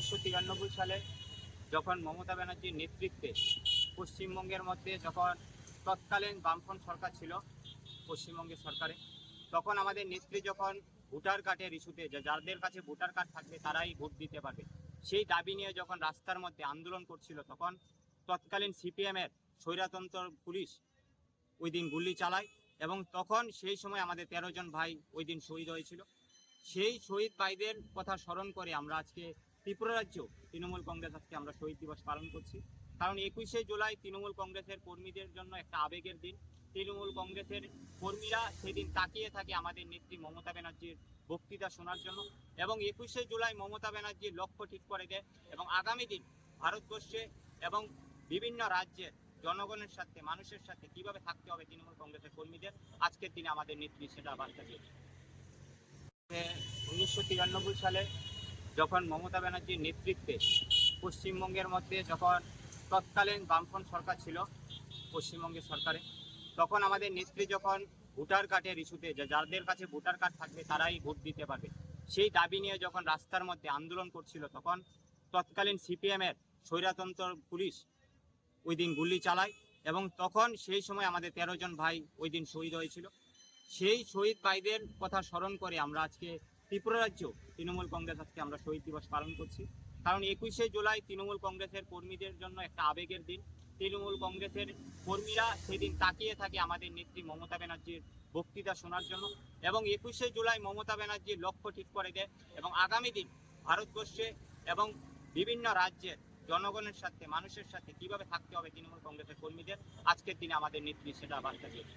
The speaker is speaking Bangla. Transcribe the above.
উনিশশো তিরানব্বই সালে যখন মমতা ব্যানার্জির নেতৃত্বে পশ্চিমবঙ্গের মধ্যে যখন তৎকালীন বামফ্রন্ট সরকার ছিল, পশ্চিমবঙ্গের সরকারে, তখন আমাদের নেত্রী যখন ভোটার কার্ডের ইস্যুতে যাদের কাছে ভোটার কার্ড থাকবে তারাই ভোট দিতে পারবে। সেই দাবি নিয়ে যখন রাস্তার মধ্যে আন্দোলন করছিল, তখন তৎকালীন সিপিএমের স্বৈরাতন্ত্র পুলিশ ওই দিন গুলি চালায় এবং তখন সেই সময় আমাদের তেরো জন ভাই ওই দিন শহীদ হয়েছিল। সেই শহীদ ভাইদের কথা স্মরণ করে আমরা আজকে ত্রিপুরা রাজ্য, তৃণমূল কংগ্রেস আজকে আমরা শহীদ দিবস পালন করছি। কারণ একুশে জুলাই তৃণমূল কংগ্রেসের কর্মীদের জন্য একটা আবেগের দিন। তৃণমূল কংগ্রেসের কর্মীরা সেদিন তাকিয়ে থাকে আমাদের নেত্রী মমতা ব্যানার্জির বক্তৃতা শোনার জন্য এবং একুশে জুলাই মমতা ব্যানার্জির লক্ষ্য ঠিক করে দেয় এবং আগামী দিন ভারতবর্ষে এবং বিভিন্ন রাজ্যের জনগণের সাথে, মানুষের সাথে কীভাবে থাকতে হবে তৃণমূল কংগ্রেসের কর্মীদের, আজকের দিনে আমাদের নেত্রী সেটা বার্তা দিয়েছে উনিশশো তিরানব্বই সালে যখন মমতা ব্যানার্জির নেতৃত্বে পশ্চিমবঙ্গের মধ্যে যখন তৎকালীন বামফ্রন্ট সরকার ছিল, পশ্চিমবঙ্গের সরকারে, তখন আমাদের নেত্রী যখন ভোটার কার্ডের ইস্যুতে যাদের কাছে ভোটার কার্ড থাকবে তারাই ভোট দিতে পারবে। সেই দাবি নিয়ে যখন রাস্তার মধ্যে আন্দোলন করছিল, তখন তৎকালীন সিপিএমের স্বৈরাতন্ত্র পুলিশ ওই দিন গুলি চালায় এবং তখন সেই সময় আমাদের তেরো জন ভাই ওই দিন শহীদ হয়েছিল। সেই শহীদ ভাইদের কথা স্মরণ করে আমরা আজকে ত্রিপুরা রাজ্য, তৃণমূল কংগ্রেস আজকে আমরা শহীদ দিবস পালন করছি। কারণ একুশে জুলাই তৃণমূল কংগ্রেসের কর্মীদের জন্য একটা আবেগের দিন। তৃণমূল কংগ্রেসের কর্মীরা সেদিন তাকিয়ে থাকে আমাদের নেত্রী মমতা ব্যানার্জির বক্তৃতা শোনার জন্য এবং একুশে জুলাই মমতা ব্যানার্জির লক্ষ্য ঠিক করে দেয় এবং আগামী দিন ভারতবর্ষে এবং বিভিন্ন রাজ্যের জনগণের সাথে, মানুষের সাথে কীভাবে থাকতে হবে তৃণমূল কংগ্রেসের কর্মীদের, আজকের দিনে আমাদের নেত্রী সেটা বার্তা দিয়েছে।